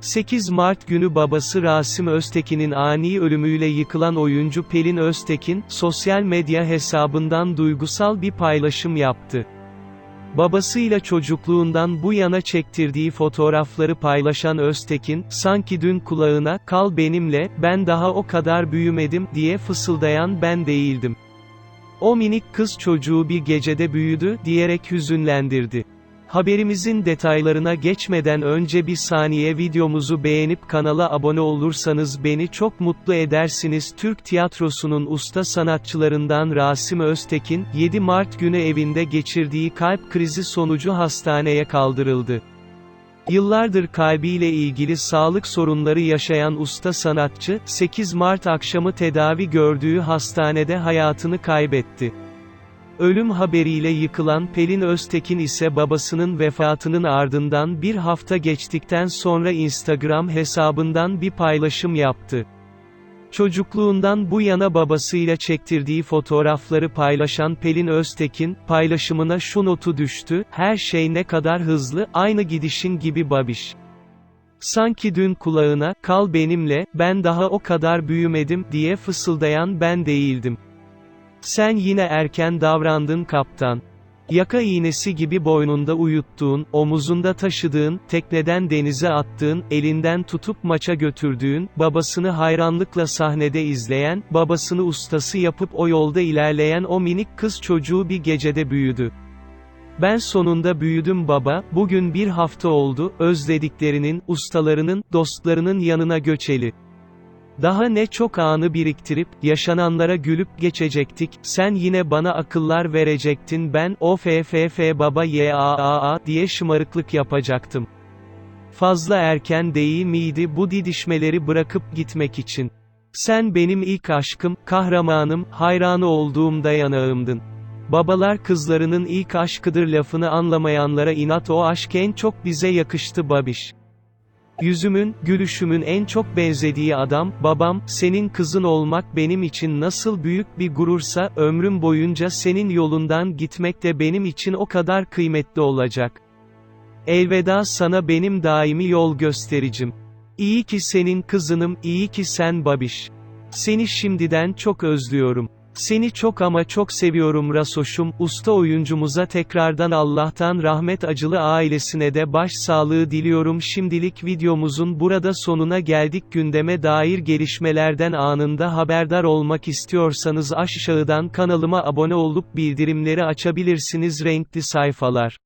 8 Mart günü babası Rasim Öztekin'in ani ölümüyle yıkılan oyuncu Pelin Öztekin, sosyal medya hesabından duygusal bir paylaşım yaptı. Babasıyla çocukluğundan bu yana çektirdiği fotoğrafları paylaşan Öztekin, sanki dün kulağına, kal benimle, ben daha o kadar büyümedim, diye fısıldayan ben değildim. O minik kız çocuğu bir gecede büyüdü, diyerek hüzünlendirdi. Haberimizin detaylarına geçmeden önce bir saniye videomuzu beğenip kanala abone olursanız beni çok mutlu edersiniz. Türk tiyatrosunun usta sanatçılarından Rasim Öztekin, 7 Mart günü evinde geçirdiği kalp krizi sonucu hastaneye kaldırıldı. Yıllardır kalbiyle ilgili sağlık sorunları yaşayan usta sanatçı, 8 Mart akşamı tedavi gördüğü hastanede hayatını kaybetti. Ölüm haberiyle yıkılan Pelin Öztekin ise babasının vefatının ardından bir hafta geçtikten sonra Instagram hesabından bir paylaşım yaptı. Çocukluğundan bu yana babasıyla çektirdiği fotoğrafları paylaşan Pelin Öztekin, paylaşımına şu notu düştü, her şey ne kadar hızlı, aynı gidişin gibi babiş. Sanki dün kulağına, kal benimle, ben daha o kadar büyümedim, diye fısıldayan ben değildim. Sen yine erken davrandın kaptan. Yaka iğnesi gibi boynunda uyuttuğun, omuzunda taşıdığın, tekneden denize attığın, elinden tutup maça götürdüğün, babasını hayranlıkla sahnede izleyen, babasını ustası yapıp o yolda ilerleyen o minik kız çocuğu bir gecede büyüdü. Ben sonunda büyüdüm baba, bugün bir hafta oldu, özlediklerinin, ustalarının, dostlarının yanına göçeli. Daha ne çok anı biriktirip, yaşananlara gülüp geçecektik, sen yine bana akıllar verecektin ben, o FFF baba ya diye şımarıklık yapacaktım. Fazla erken değil miydi bu didişmeleri bırakıp gitmek için? Sen benim ilk aşkım, kahramanım, hayranı olduğum dayanağımdın. Babalar kızlarının ilk aşkıdır lafını anlamayanlara inat o aşk en çok bize yakıştı babiş. Yüzümün, gülüşümün en çok benzediği adam, babam, senin kızın olmak benim için nasıl büyük bir gurursa, ömrüm boyunca senin yolundan gitmek de benim için o kadar kıymetli olacak. Elveda sana benim daimi yol göstericim. İyi ki senin kızınım, iyi ki sen babiş. Seni şimdiden çok özlüyorum. Seni çok ama çok seviyorum Rasoş'um, usta oyuncumuza tekrardan Allah'tan rahmet acılı ailesine de baş sağlığı diliyorum. Şimdilik videomuzun burada sonuna geldik. Gündeme dair gelişmelerden anında haberdar olmak istiyorsanız aşağıdan kanalıma abone olup bildirimleri açabilirsiniz. Renkli sayfalar.